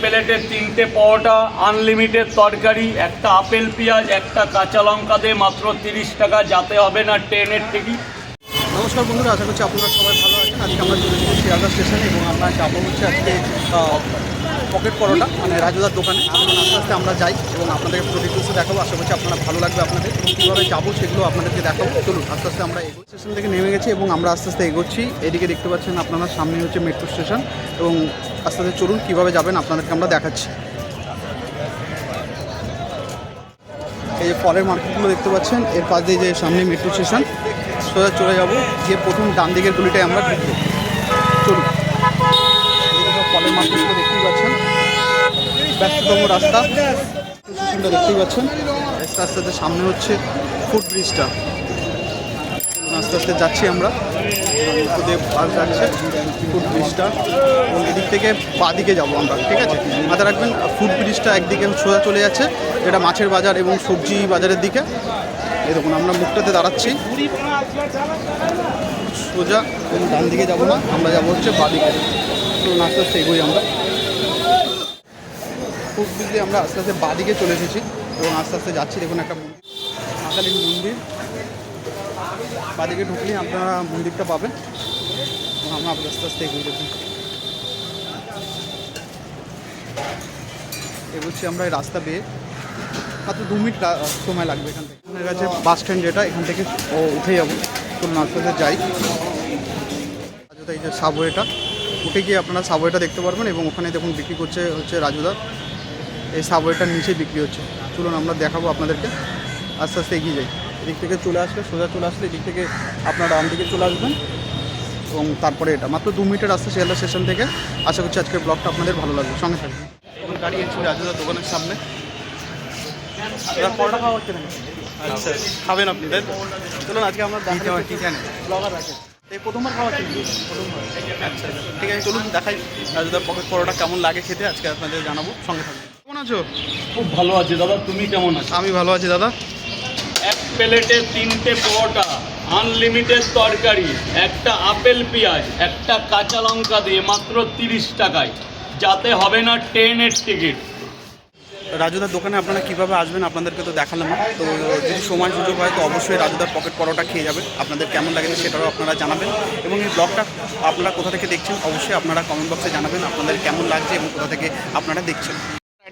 প্লেটে তিনটে পরোটা আনলিমিটেড তরকারি, একটা আপেল পেঁয়াজ, একটা কাঁচা লঙ্কা দিয়ে মাত্র তিরিশ টাকা। যাতে হবে না ট্রেনের টিকিট। নমস্কার বন্ধুরা, আশা করছি আপনারা সবাই ভালো আছেন। আজকে আমরা চলে এসেছি শিয়ালদা স্টেশনে এবং আমরা যাব হচ্ছে আজকে পকেট পরোটা মানে রাজুদার দোকানে। আস্তে আস্তে আমরা যাই এবং আপনাদেরকে পুরো ডিটেলসে দেখাবো। আশা করছি আপনারা ভালো লাগবে আপনাদের। এবং কীভাবে যাব সেগুলো আপনাদেরকে দেখাবো। চলুন আস্তে আস্তে আমরা এগো স্টেশন থেকে নেমে গেছি এবং আমরা আস্তে আস্তে এগোচ্ছি। এদিকে দেখতে পাচ্ছেন আপনারা সামনে হচ্ছে মেট্রো স্টেশন এবং আস্তে আস্তে চলুন, কীভাবে যাবেন আপনাদেরকে আমরা দেখাচ্ছি। এই যে ফলের মার্কেটগুলো দেখতে পাচ্ছেন, এর পাশ দিয়ে যে সামনে মেট্রো স্টেশন সোজা চলে যাব, গিয়ে প্রথম ডান দিকের গুলিটায় আমরা চলুন। ফলের মার্কেটগুলো দেখতেই পাচ্ছেন। ব্যস্ততম রাস্তা। স্টেশনটা দেখতেই পাচ্ছেন। আস্তে আস্তে সামনে হচ্ছে ফুট ব্রিজটা আস্তে আস্তে যাচ্ছি আমরা। নদীতে বাস যাচ্ছে ফুট ব্রিজটা। এবং এদিক থেকে বাদিকে যাব আমরা, ঠিক আছে? মাথায় রাখবেন ফুট ব্রিজটা একদিকে সোজা চলে যাচ্ছে, যেটা মাছের বাজার এবং সবজি বাজারের দিকে। এই দেখুন, আমরা মুখটাতে দাঁড়াচ্ছি। সোজা, এবং ডান দিকে যাব না, আমরা যাব হচ্ছে বাদিকে। আস্তে আস্তে এগোই আমরা। ফুট ব্রিজ আমরা আস্তে আস্তে বাদিকে চলে এসেছি, এবং আস্তে আস্তে যাচ্ছি। দেখুন, একটা মন্দির মন্দির। বাদিকে ঢুকলে আপনারা মন্দিরটা পাবেন। আমরা আস্তে আস্তে এগিয়ে দেখুন এগোচ্ছি আমরা এই রাস্তা বেয়ে মাত্র দু মিনিট সময় লাগবে এখান থেকে। আপনার কাছে বাস স্ট্যান্ড যেটা, এখান থেকে ও উঠে যাব। চলুন আস্তে যাই। রাজুদা, এই যে সাবওয়েটা উঠে গিয়ে আপনারা সাবওয়েটা দেখতে পারবেন এবং ওখানে দেখুন বিক্রি করছে হচ্ছে রাজুদা। এই সাবওয়েটার নিচে বিক্রি হচ্ছে। চলুন আমরা দেখাবো আপনাদেরকে। আস্তে আস্তে এগিয়ে যাই। এদিক থেকে চলে আসলে সোজা চলে আসলে এদিক থেকে আপনারা ডান দিকে চলে আসবেন। এবং তারপরে এটা মাত্র দু মিনিটের রাস্তা শিয়ালদা স্টেশন থেকে। আশা করছি আজকের ব্লগটা আপনাদের ভালো লাগবে। সঙ্গে থাকবে এখন দাঁড়িয়েছি রাজুদার দোকানের সামনে। পরোটা খাওয়া হচ্ছে নাকি? আচ্ছা। খাবেন আপনি তাই? চলুন আজকে আমরা জানেন ব্লগার আছে। এই প্রথমবার খাওয়া আচ্ছা ঠিক আছে চলুন দেখাই। রাজুদার পকেট পরোটা কেমন লাগে খেতে আজকে আপনাদের জানাব। সঙ্গে কেমন আছো? খুব ভালো আছে দাদা। তুমি কেমন আছো? আমি ভালো আছি দাদা। প্লেটে তিনটে পরোটা আনলিমিটেড তরকারি, একটা আপেল পেঁয়াজ, একটা কাঁচা লঙ্কা দিয়ে মাত্র তিরিশ টাকায়। যাতে হবে না ট্রেনের টিকিট। রাজুদার দোকানে আপনারা কীভাবে আসবেন আপনাদেরকে তো দেখালাম। তো যদি সময় সুযোগ হয় তো অবশ্যই রাজুদার পকেট পরোটা খেয়ে যাবেন আপনাদের কেমন লাগে সেটাও আপনারা জানাবেন। এবং এই ব্লগটা আপনারা কোথা থেকে দেখছেন অবশ্যই আপনারা কমেন্ট বক্সে জানাবেন। আপনাদের কেমন লাগছে এবং কোথা থেকে আপনারা দেখছেন।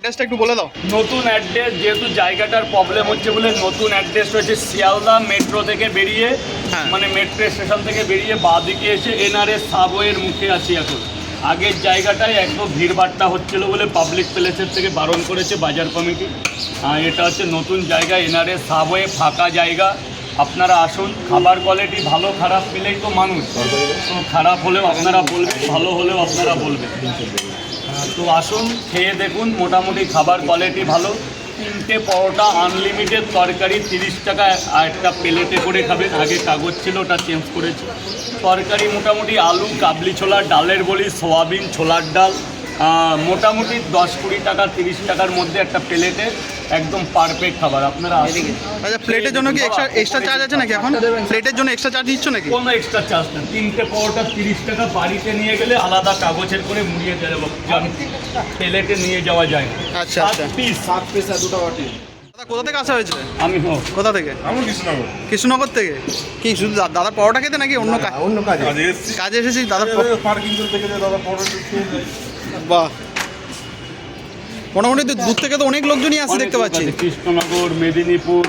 অ্যাড্রেসটা একটু বলে দাও। নতুন অ্যাড্রেস যেহেতু জায়গাটার প্রবলেম হচ্ছে বলে নতুন অ্যাড্রেস রয়েছে শিয়ালদা মেট্রো থেকে বেরিয়ে হ্যাঁ। মানে মেট্রো স্টেশন থেকে বেরিয়ে বাঁদিকে এসে এনআরএস সাবওয়ের মুখে আছি এখন। আগের জায়গাটায় একদম ভিড়ভাট্টা হচ্ছিল বলে পাবলিক প্লেসের থেকে বারণ করেছে বাজার কমিটি। আর এটা হচ্ছে নতুন জায়গা এনআরএস সাবওয়ে ফাঁকা জায়গা। আপনারা আসুন খাবার কোয়ালিটি ভালো খারাপ মিলেই তো মানুষ। তো খারাপ হলেও আপনারা বলবেন ভালো হলেও আপনারা বলবেন। তো আসুন, খেয়ে দেখুন, মোটামুটি খাবার কোয়ালিটি ভালো। তিনটে পরোটা আনলিমিটেড তরকারি, তিরিশ টাকা, আর একটা প্লেটে করে খাবেন আগে কাগজ ছিল, ওটা চেঞ্জ করেছি। তরকারি মোটামুটি আলু, কাবলি ছোলার ডালের বলি সোয়াবিন, ছোলার ডাল মোটামুটি দশ কুড়ি টাকা, তিরিশ টাকার মধ্যে একটা প্লেটে একদম পারফেক্ট খাবার আপনারা আচ্ছা প্লেটের জন্য কি এক্সট্রা এক্সট্রা চার্জ আছে নাকি এখন? প্লেটের জন্য এক্সট্রা চার্জ নিচ্ছ নাকি? কোনো এক্সট্রা চার্জ না তিনটে পরোটা তিরিশ টাকা বাড়িতে নিয়ে গেলে আলাদা কাগজের করে মুড়িয়ে দেবো প্লেটে নিয়ে যাওয়া যায় আচ্ছা আচ্ছা। পিস দাদা কোথা থেকে আসা হয়েছে? আমি হোক কোথা থেকে? আমি কৃষ্ণনগর। কৃষ্ণনগর থেকে? কি শুধু দা- দাদার পরোটা খেতে নাকি অন্য কাজ অন্য কাজে। কাজে এসেছি দাদার পার্কিং গেলে দাদা খেয়ে বাহ। মোটামুটি তো দূর থেকে তো অনেক লোকজনই আসছে দেখতে পাচ্ছি। কৃষ্ণনগর মেদিনীপুর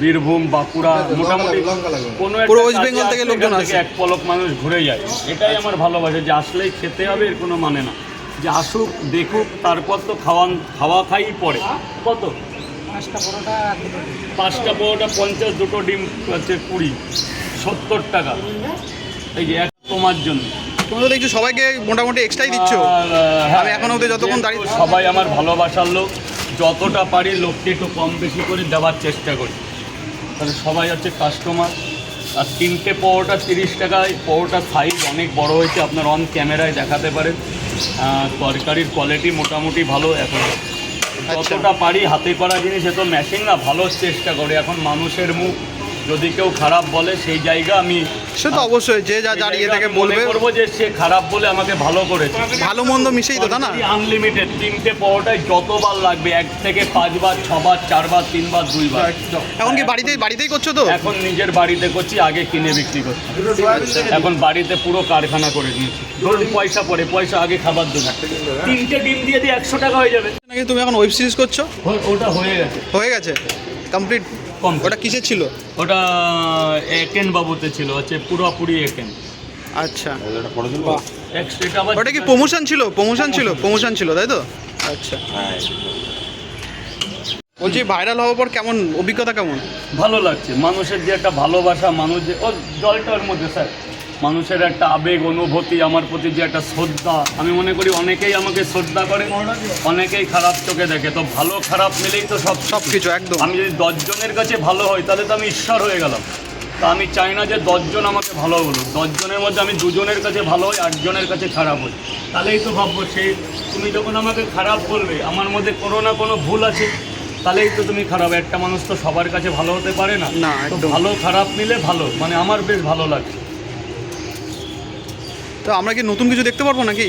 বীরভূম বাঁকুড়া মোটামুটি কোনো পুরো ওয়েস্ট বেঙ্গল থেকে লোকজন আসে। এক পলক মানুষ ঘুরে যায়। এটাই আমার ভালোবাসা যে আসলেই খেতে হবে এর কোনো মানে না। যে আসুক দেখুক তারপর তো খাওয়ান খাওয়া খাই পরে। কত? পাঁচটা পরোটা পঞ্চাশ দুটো ডিম হচ্ছে কুড়ি সত্তর টাকা। এই যে এক তোমার জন্য। তুমি তো দেখছি সবাইকে মোটামুটি এক্সট্রাই দিচ্ছ। হ্যাঁ, আমি এখনও অবধি যতক্ষণ দাঁড়িয়ে সবাই আমার ভালোবাসার লোক। যতটা পারি লোককে একটু কম বেশি করে দেওয়ার চেষ্টা করি। তাহলে সবাই হচ্ছে কাস্টমার আর তিনটে পরোটা তিরিশ টাকায়। পরোটার সাইজ অনেক বড় হয়েছে। আপনার অন ক্যামেরায় দেখাতে পারেন। তরকারির কোয়ালিটি মোটামুটি ভালো। এখন যতটা পারি হাতে করা জিনিস এ তো মেশিন না ভালো চেষ্টা করে। এখন মানুষের মুখ যদি কেউ খারাপ বলে সেই জায়গা আমি সে তো অবশ্যই যে যা দাঁড়িয়ে থেকে বলবে। করব যে সে খারাপ বলে আমাকে ভালো করে ভালো মন্দ মিশেই তো না? আনলিমিটেড তিনটে পরোটায় যতবার লাগবে এক থেকে পাঁচবার ছবার চারবার তিনবার দুইবার। এখন কি বাড়িতেই বাড়িতেই করছ তো? এখন নিজের বাড়িতে করছি আগে কিনে বিক্রি করছি। এখন বাড়িতে পুরো কারখানা করে নিয়েছি ধরুন পয়সা পড়ে পয়সা আগে খাবার দেবো। তিনটে ডিম দিয়ে দিয়ে একশো টাকা হয়ে যাবে। নাকি তুমি এখন ওয়েব সিরিজ করছ? ওটা হয়ে গেছে। হয়ে গেছে? Complete Complete. ওটা কিসের ছিল? ওটা একেন বাবুতে ছিল হচ্ছে পুরোপুরি একেন আচ্ছা। ওটা কি প্রমোশন ছিল? প্রমোশন ছিল প্রমোশন ছিল তাই তো? আচ্ছা। বলছি ভাইরাল হওয়ার পর কেমন অভিজ্ঞতা কেমন? ভালো লাগছে। মানুষের যে একটা ভালোবাসা মানুষ যে ও জলটার মধ্যে স্যার। মানুষের একটা আবেগ অনুভূতি আমার প্রতি যে একটা শ্রদ্ধা। আমি মনে করি অনেকেই আমাকে শ্রদ্ধা করে অনেকেই খারাপ চোখে দেখে। তো ভালো খারাপ মিলেই তো সব সব কিছু একদম। আমি যদি দশজনের কাছে ভালো হই তাহলে তো আমি ঈশ্বর হয়ে গেলাম। তা আমি চাই না যে দশজন আমাকে ভালো বলুক। দশজনের মধ্যে আমি দুজনের কাছে ভালো হই আটজনের কাছে খারাপ হই। তাহলেই তো ভাববো সে তুমি যখন আমাকে খারাপ বলবে আমার মধ্যে কোনো না কোনো ভুল আছে তাহলেই তো তুমি খারাপ। একটা মানুষ তো সবার কাছে ভালো হতে পারে না। ভালো খারাপ মিলে ভালো। মানে আমার বেশ ভালো লাগছে তো আমরা কি নতুন কিছু দেখতে পারব নাকি?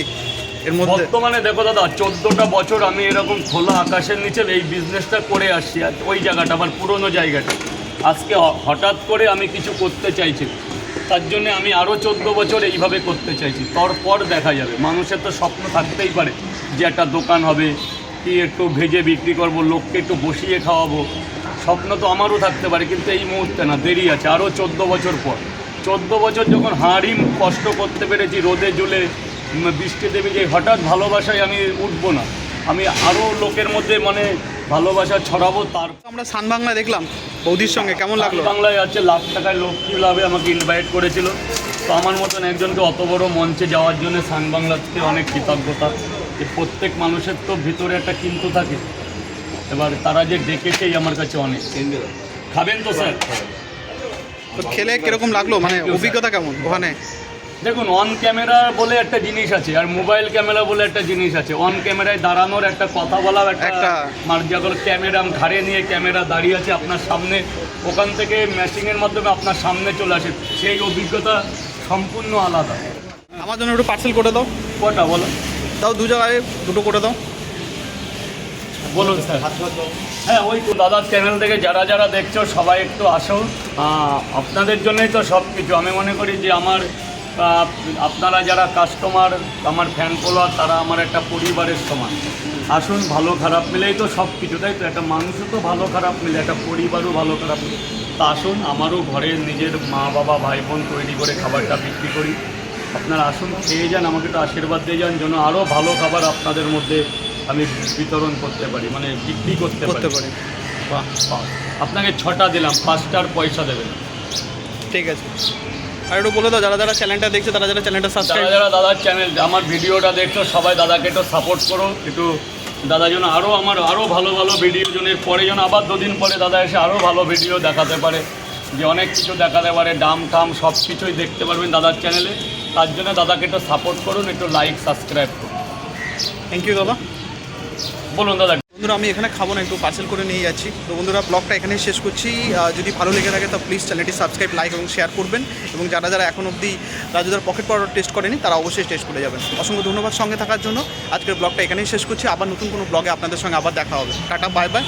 এর মধ্যে? বর্তমানে দেখো দাদা, চোদ্দোটা বছর আমি এরকম খোলা আকাশের নিচে এই বিজনেসটা করে আসছি, আর ওই জায়গাটা, আমার পুরনো জায়গাটা। আজকে হঠাৎ করে আমি কিছু করতে চাইছি। তার জন্য আমি আরও চোদ্দ বছর এইভাবে করতে চাইছি। তারপর দেখা যাবে। মানুষের তো স্বপ্ন থাকতেই পারে যে একটা দোকান হবে, কি একটু ভেজে বিক্রি করব, লোককে একটু বসিয়ে খাওয়াবো। স্বপ্ন তো আমারও থাকতে পারে, কিন্তু এই মুহূর্তে না, দেরি আছে। আরও চোদ্দ বছর পর। চোদ্দ বছর যখন হাঁড়িম কষ্ট করতে পেরেছি রোদে জুলে বৃষ্টি দেবে যে হঠাৎ ভালোবাসায় আমি উঠবো না। আমি আরও লোকের মধ্যে মানে ভালোবাসা ছড়াবো তার আমরা সান বাংলা দেখলাম বৌদির সঙ্গে কেমন লাগল? বাংলায় আছে লাখ টাকায় লক্ষ্মী লাভে আমাকে ইনভাইট করেছিল। তো আমার মতন একজনকে অত বড় মঞ্চে যাওয়ার জন্য সান বাংলাতে অনেক কৃতজ্ঞতা। যে প্রত্যেক মানুষের তো ভিতরে একটা কিন্তু থাকে। এবার তারা যে ডেকেছেই আমার কাছে অনেক। খাবেন তো স্যার? তো খেলে কীরকম লাগল? মানে অভিজ্ঞতা কেমন ওখানে? দেখুন অন ক্যামেরা বলে একটা জিনিস আছে আর মোবাইল ক্যামেরা বলে একটা জিনিস আছে। অন ক্যামেরায় দাঁড়ানোর একটা কথা বলা একটা একটা- মার্জাগল ক্যামেরা ঘাড়ে নিয়ে ক্যামেরা দাঁড়িয়ে আছে আপনার সামনে। ওখান থেকে ম্যাচিংয়ের মাধ্যমে আপনার সামনে চলে আসে। সেই অভিজ্ঞতা সম্পূর্ণ আলাদা। আমার জন্য একটু পার্সেল করে দাও। কটা বলো? তাও দু জায়গায় দুটো করে দাও। বলুন স্যার। হ্যাঁ ওই তো দাদার চ্যানেল থেকে যারা যারা দেখছ, সবাই একটু আসো আপনাদের জন্যই তো সব কিছু আমি মনে করি যে আমার আপনারা যারা কাস্টমার আমার ফ্যান ফলোয়ার তারা আমার একটা পরিবারের সমান। আসুন, ভালো, খারাপ মিলেই তো সব কিছু তাই তো? একটা মানুষও তো ভালো, খারাপ মিলে, একটা পরিবারও ভালো, খারাপ মিলে। তা আসুন, আমারও ঘরে নিজের মা, বাবা, ভাই, বোন তৈরি করে খাবারটা বিক্রি করি। আপনারা আসুন, খেয়ে যান, আমাকে একটু আশীর্বাদ দিয়ে যান, যেন আরও ভালো খাবার আপনাদের মধ্যে আমি বিতরণ করতে পারি মানে বিক্রি করতে করতে পারি। বাহ বাহ। আপনাকে ছটা দিলাম পাঁচটার পয়সা দেবেন। ঠিক আছে। আর একটু বলে দাও যারা যারা চ্যানেলটা দেখছে তারা যারা চ্যানেলটা যারা সাবস্ক্রাইব যারা দাদার চ্যানেল আমার ভিডিওটা দেখছ সবাই দাদাকে একটু সাপোর্ট করো একটু দাদা যেন আরও আমার আরও ভালো ভালো ভিডিও যেন এর পরে যেন আবার দুদিন পরে দাদা এসে আরও ভালো ভিডিও দেখাতে পারে যে অনেক কিছু দেখাতে পারে ডাম টাম সব কিছুই দেখতে পারবেন দাদার চ্যানেলে তার জন্য দাদাকে একটু সাপোর্ট করুন একটু লাইক সাবস্ক্রাইব করুন। থ্যাংক ইউ দাদা। বলুন দাদা। বন্ধুরা, আমি এখানে খাব না, একটু পার্সেল করে নিয়ে যাচ্ছি। তো বন্ধুরা ব্লগটা এখানেই শেষ করছি। যদি ভালো লেগে থাকে, তো প্লিজ চ্যানেলটি সাবস্ক্রাইব লাইক এবং শেয়ার করবেন। এবং যারা যারা এখন অবধি রাজুদার পকেট পাউডার টেস্ট করেনি, তারা অবশ্যই টেস্ট করে যাবেন। অসংখ্য ধন্যবাদ সঙ্গে থাকার জন্য। আজকের ব্লগটা এখানেই শেষ করছি। আবার নতুন কোনো ব্লগে আপনাদের সঙ্গে আবার দেখা হবে। Tata bye bye